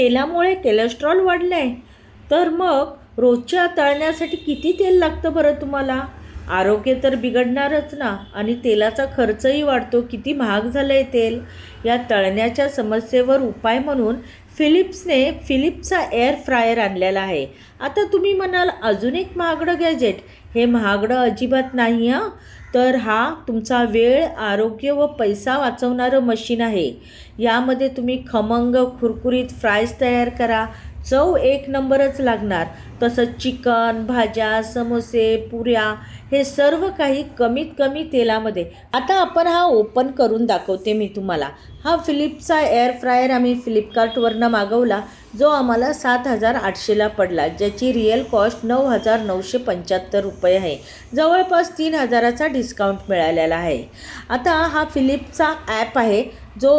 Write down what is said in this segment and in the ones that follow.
तेलामुळे cholesterol वाढलं आहे तर मग रोजच्या तळण्यासाठी किती तेल लागतं बरं तुम्हाला? आरोग्य तर बिघडणारच ना. आणि तेलाचा खर्चही वाढतो. किती महाग झालं आहे तेल. या तळण्याच्या समस्येवर उपाय म्हणून फिलिप्सने फिलिप्सचा एअर फ्रायर आणलेला आहे. आता तुम्ही म्हणाल अजून एक महागडं गॅजेट हे महागडं अजिबात नाही हां. तर हा तुमचा वेळ आरोग्य व पैसा वाचवणारं मशीन आहे. यामध्ये तुम्ही खमंग खुरकुरीत फ्राईज तयार करा. चव एक नंबरच लागणार. तसंच चिकन भाज्या समोसे पुऱ्या हे सर्व काही कमीत कमी तेलामध्ये. आता आपण हा ओपन करून दाखवते मी तुम्हाला. हा फिलिप्सचा एअर फ्रायर आम्ही फ्लिपकार्टवरनं मागवला जो आम्हाला सात हजार आठशेला पडला. ज्याची रिअल कॉस्ट नऊ हजार नऊशे पंच्याहत्तर रुपये आहे. जवळपास तीन हजाराचा डिस्काउंट मिळालेला आहे. आता हा फिलिप्सचा ॲप आहे. जो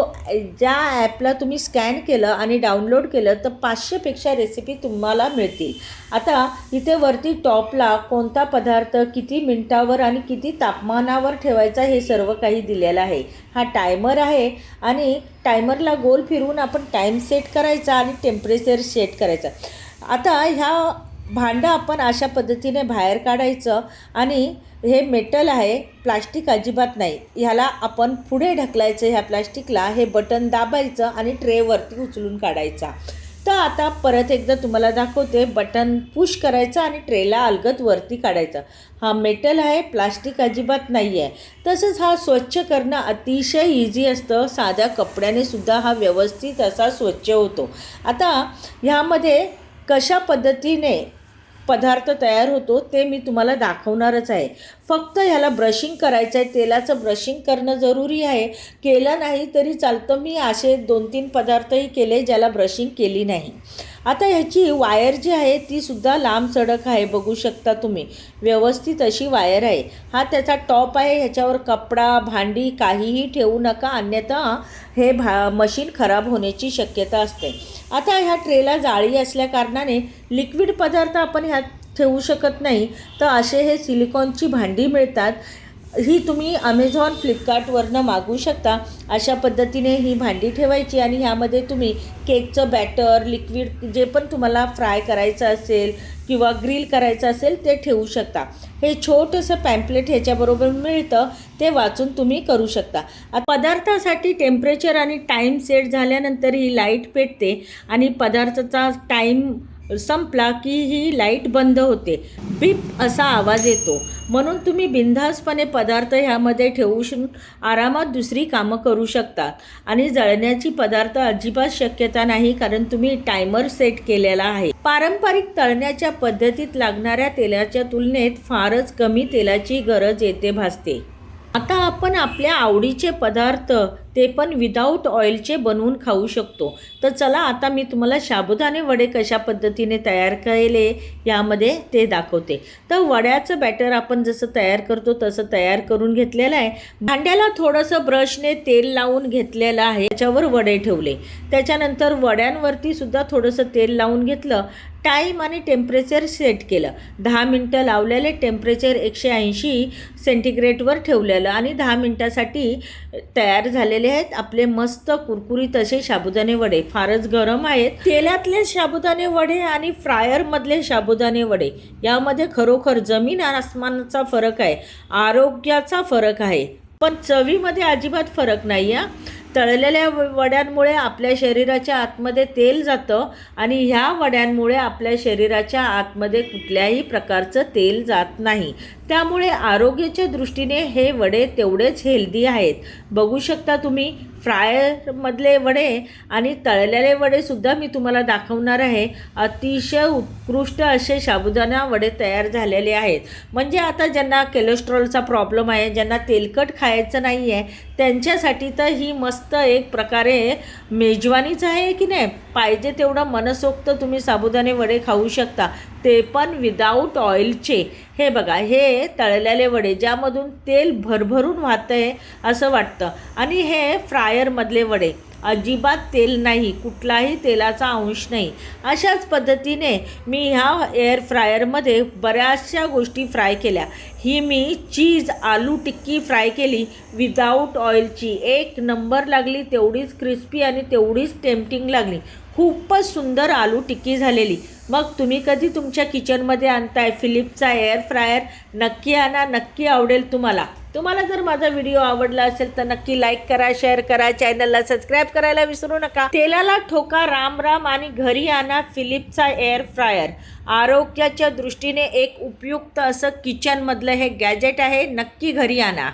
ज्या ॲपला तुम्ही स्कॅन केलं आणि डाउनलोड केलं तर पाचशेपेक्षा रेसिपी तुम्हाला मिळतील. आता इथे वरती टॉपला कोणता पदार्थ किती मिनटावर आणि किती तापमानावर ठेवायचा हे सर्व काही दिलेलं आहे. हा टायमर आहे आणि टायमरला गोल फिरवून आपण टाईम सेट करायचा आणि टेम्परेचर सेट करायचा. आता ह्या भांडं आपण अशा पद्धतीने बाहेर काढायचं आणि हे मेटल आहे प्लास्टिक अजिबात नाही. ह्याला आपण पुढे ढकलायचं ह्या प्लास्टिकला हे बटन दाबायचं आणि ट्रेवरती उचलून काढायचा. तर आता परत एकदा तुम्हाला दाखवते बटन पुश करायचं आणि ट्रेला अलगत वरती काढायचं. हा मेटल आहे प्लास्टिक अजिबात नाही आहे तसंच हा स्वच्छ करणं अतिशय इझी असतं. साध्या कपड्याने सुद्धा हा व्यवस्थित असा स्वच्छ होतो. आता ह्यामध्ये कशा पद्धतीने पदार्थ तयार होतो ते मी तुम्हाला दाखवणारच आहे. फक्त ह्याला ब्रशिंग करायचं आहे तेलाचं ब्रशिंग करणं जरुरी आहे. केलं नाही तरी चालतं. मी असे दोन तीन पदार्थही केले ज्याला ब्रशिंग केली नाही. आता ह्याची वायर जी आहे ती सुद्धा लांब सडक आहे बघू शकता तुम्ही. व्यवस्थित अशी वायर आहे. हा त्याचा टॉप आहे ह्याच्यावर कपडा भांडी काहीही ठेवू नका. अन्यथा हे भा मशीन खराब होण्याची शक्यता असते. आता ह्या ट्रेला जाळी असल्याकारणाने लिक्विड पदार्थ आपण ह्यात ठेवू शकत नाही तर असे हे सिलिकॉनची भांडी मिळतात. ही तुम्ही अमेझॉन फ्लिपकार्टवरनं मागवू शकता. अशा पद्धतीने ही भांडी ठेवायची आणि ह्यामध्ये तुम्ही केकचं बॅटर लिक्विड जे पण तुम्हाला फ्राय करायचं असेल किंवा ग्रिल करायचं असेल ते ठेवू शकता. हे छोटंसं पॅम्पलेट ह्याच्याबरोबर मिळतं ते वाचून तुम्ही करू शकता. पदार्थासाठी टेम्परेचर आणि टाईम सेट झाल्यानंतर ही लाइट पेटते आणि पदार्थाचा टाईम संपला की ही लाइट बंद होते. बीप असा आवाज येतो. म्हणून तुम्ही बिनधास्तपणे पदार्थ ह्यामध्ये ठेवू श आरामात दुसरी कामं करू शकतात. आणि जळण्याची पदार्थ अजिबात शक्यता नाही कारण तुम्ही टायमर सेट केलेला आहे. पारंपरिक तळण्याच्या पद्धतीत लागणाऱ्या तेलाच्या तुलनेत फारच कमी तेलाची गरज येते भासते. आता आपण आपल्या आवडीचे पदार्थ ते पण विदाऊट ऑइलचे बनवून खाऊ शकतो. तर चला आता मी तुम्हाला साबुदाणे वडे कशा पद्धतीने तयार केले यामध्ये ते दाखवते. तर वड्याचं बॅटर आपण जसं तयार करतो तसं तयार करून घेतलेलं आहे. भांड्याला थोडंसं ब्रशने तेल लावून घेतलेलं आहे. त्याच्यावर वडे ठेवले. त्याच्यानंतर वड्यांवरती सुद्धा थोडंसं तेल लावून घेतलं. टाईम आणि टेम्परेचर सेट केलं. दहा मिनटं लावलेले टेम्परेचर एकशे ऐंशी सेंटीग्रेडवर ठेवलेलं आणि दहा मिनटासाठी तयार झालेलं आहेत. आपले मस्त कुरकुरीत असे साबुदाणे वडे. फारच गरम आहेत. तेलातले साबुदाणे वडे आणि फ्रायरमधले साबुदाणे वडे. यामध्ये खरोखर जमीन आणि आसमानाचा फरक आहे. आरोग्याचा फरक आहे. पण चवीमध्ये अजिबात फरक नाही आहे तळलेल्या वड्यांमुळे आपल्या शरीराच्या आतमध्ये तेल जातं आणि ह्या वड्यांमुळे आपल्या शरीराच्या आतमध्ये कुठल्याही प्रकारचं तेल जात नाही. त्यामुळे आरोग्याच्या दृष्टीने हे वडे तेवढेच हेल्दी आहेत. बघू शकता तुम्ही फ्रायरमधले वडे आणि तळलेले वडेसुद्धा मी तुम्हाला दाखवणार आहे. अतिशय उत्कृष्ट असे साबुदाणा वडे तयार झालेले आहेत. म्हणजे आता ज्यांना कोलेस्ट्रॉलचा प्रॉब्लेम आहे ज्यांना तेलकट खायचं नाही आहे त्यांच्यासाठी तर ही मस्त एक प्रकारे मेजवानीच आहे की नाही? पाहिजे तेवढं मनसोक्त तुम्ही साबुदाणे वडे खाऊ शकता. ते पण विदाऊट ऑइलचे हे बघा हे तळलेले वडे ज्यामधून तेल भरभरून वाहतं आहे असं वाटतं. आणि हे फ्रायरमधले वडे. अजिबात तेल नाही कुठलाही तेलाचा अंश नाही. अशाच पद्धतीने मी ह्या एअर फ्रायरमध्ये बऱ्याचशा गोष्टी फ्राय केल्या. ही मी चीज आलू टिक्की फ्राय केली विदाऊट ऑइलची एक नंबर लागली तेवढीच क्रिस्पी आणि तेवढीच टेम्पटिंग लागली. खूपच सुंदर आलू टिक्की झालेली. मग तुम्ही कधी तुमच्या किचनमध्ये आणताय? फिलिपचा एअर फ्रायर नक्की आणा नक्की आवडेल तुम्हाला. तुम्हाला जर माझा व्हिडिओ आवडला असेल तर नक्की लाईक करा शेअर करा चॅनलला सबस्क्राईब करायला विसरू नका. तेलाला ठोका राम राम आणि घरी आणा फिलिपचा एअर फ्रायर आरोग्याच्या दृष्टीने एक उपयुक्त असं किचनमधलं हे गॅजेट आहे. नक्की घरी आणा.